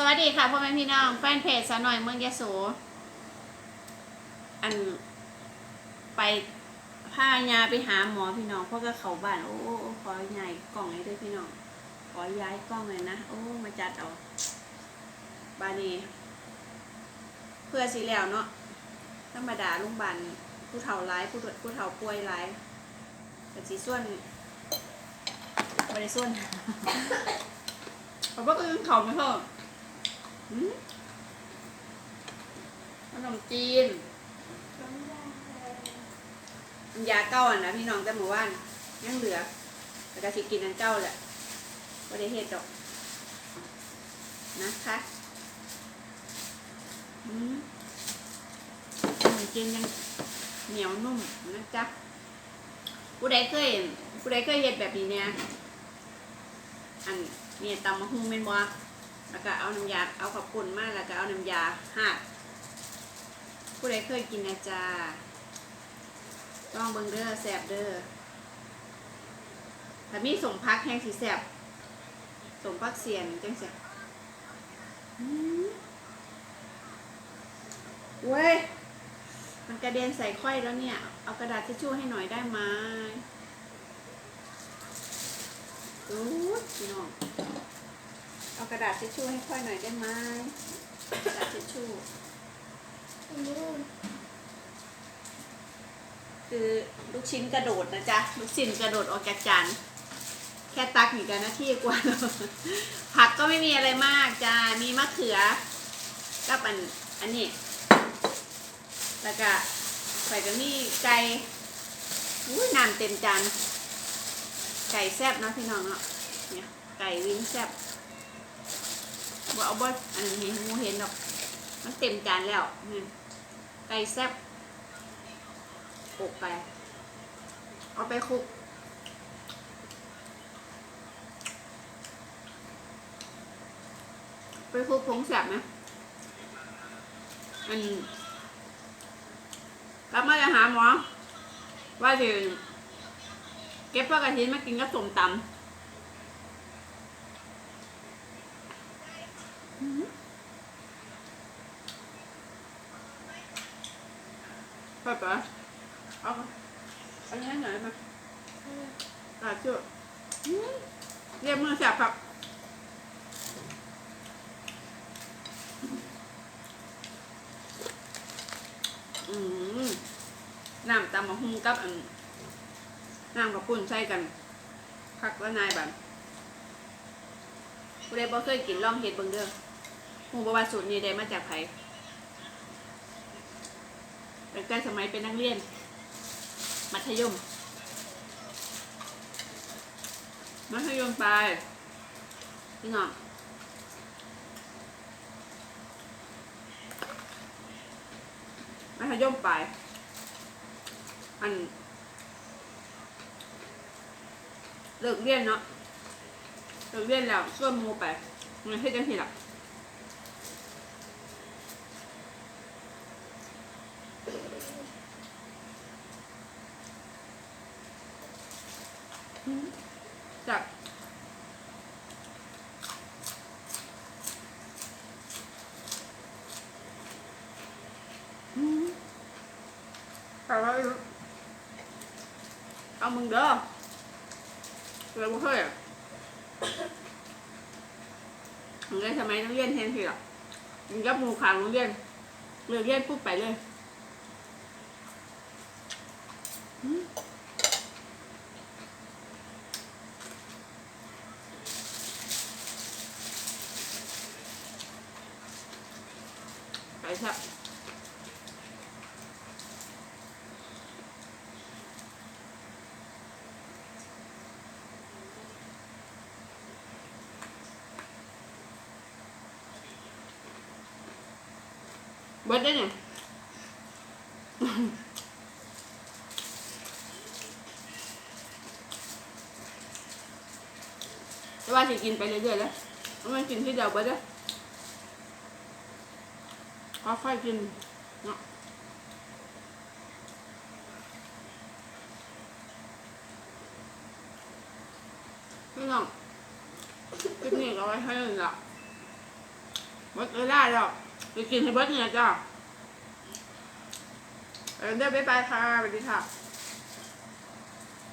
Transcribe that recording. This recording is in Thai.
สวัสดีค่ะพ่อแม่พี่น้องแฟนเพจสาวหน่อยเมืองยะโสอันไปพายาไปหาหมอพี่น้องเพราะก็เขาบ้านโอ้ขอใหญ่กล่องให้ด้วยพี่น้อง ขอย้ายกล้องเลยนะโอ้มาจัดเอาบานีเพื่อสิแล้วเนาะธรรมดาลุงบันผู้เฒ่าร้ายผู้ผู้เฒ่าป่วยร้ายแต่สีส่วนไม่ได้ส่วนเพราะว่าก็ยังเขาไม่เพิ่มหืม ขนมจีนน้ำยาเก้าอะนะพี่น้องแต่หมู่บ้านยังเหลือแต่ก็สิกินอันเก้าแหละไม่ได้เฮ็ดดอก นะคะอืมขนมจีนยังเหนียวนุ่มนะจ๊ะผู้ใดเคยผู้ใดเคยเฮ็ดแบบนี้เนี่ย อันเนี่ยตำมะฮุ่งเป็นบ่ แล้วก็เอาน้ำยาเอาขับปุ่นมากแล้วก็เอาน้ำยาหาดผู้ใดเคยกินนะจ๊ะต้องเบิ่งเด้อแสบเด้อถ้ามีสมพักแห้งสีแสบสมพักเสียนจังเสียอืมเว้ย มันกระเด็นใส่ค่อยแล้วเนี่ย เอากระดาษทิชชู่ให้หน่อยได้ไหมอู้ยพี่น้อง เอากระดาษทิชชู่ให้ค่อยหน่อยได้ไหมกระดาษทิชชู่คือลูกชิ้นกระโดดนะจ๊ะลูกชิ้นกระโดดออกจากจานแค่ตักอยู่กันนาที่กว่าผักก็ไม่มีอะไรมากจ้ามีมะเขือกับอันอันนี้แล้วก็ใส่กับนี่ไก่อุ้ยน้ำเต็มจานไก่แซ่บนะพี่น้องเนาะเนี่ยไก่วิ้งแซ่บ บ่เอาบ่อันนี้มูเห็นดอก มันเต็มจานแล้วนี่ไก่แซ่บอกไก่เอาไปคลุกไปคลุกผงแซ่บไหมอันกลับมาจะหาหมอว่าจะเก็บผักกระถินมากินกับส้มตำ ไปปะเอาอันนี้ให้หน่อยมาตาจุดเรียกมือแสบครับอืมน้ำตำมะฮุ่งกับอันน้ำกับปุ่นใส่กันคักละนายบันผู้ใดบ่เคยกินลองเฮ็ดเบิ่งเด้อฮู้บ่ว่าสูตรนี้ได้มาจากไผ ตั้งแต่สมัยเป็นนักเรียน มัธยม มัธยมปลายพี่น้องมัธยมปลายอันเลิกเรียนเนาะเลิกเรียนแล้วช่วยหมูไปมันให้จังทีหลัก จากแต่ว่าเอามึงเด้อเราไม่เคยอะมึงได้ทำไมต้องเรียนแทนทีหรอมึงกับมูขางโรงเรียนเลิกเรียนปุ๊บไปเลยไปครับเบิดได้เนี่ยแต่ว่าสิกินไปเรื่อยๆแล้วมันกินที่เดียวเบิดเด้อ ค่อยๆกินเนาะพี่น้องคลิปนี้ก็ไว้ให้เลยละเบิร์ดเลยได้แล้วไปกินให้เบิร์ดเนี่ยจ้าเดี๋ยวไปไปค่ะสวัสดีค่ะ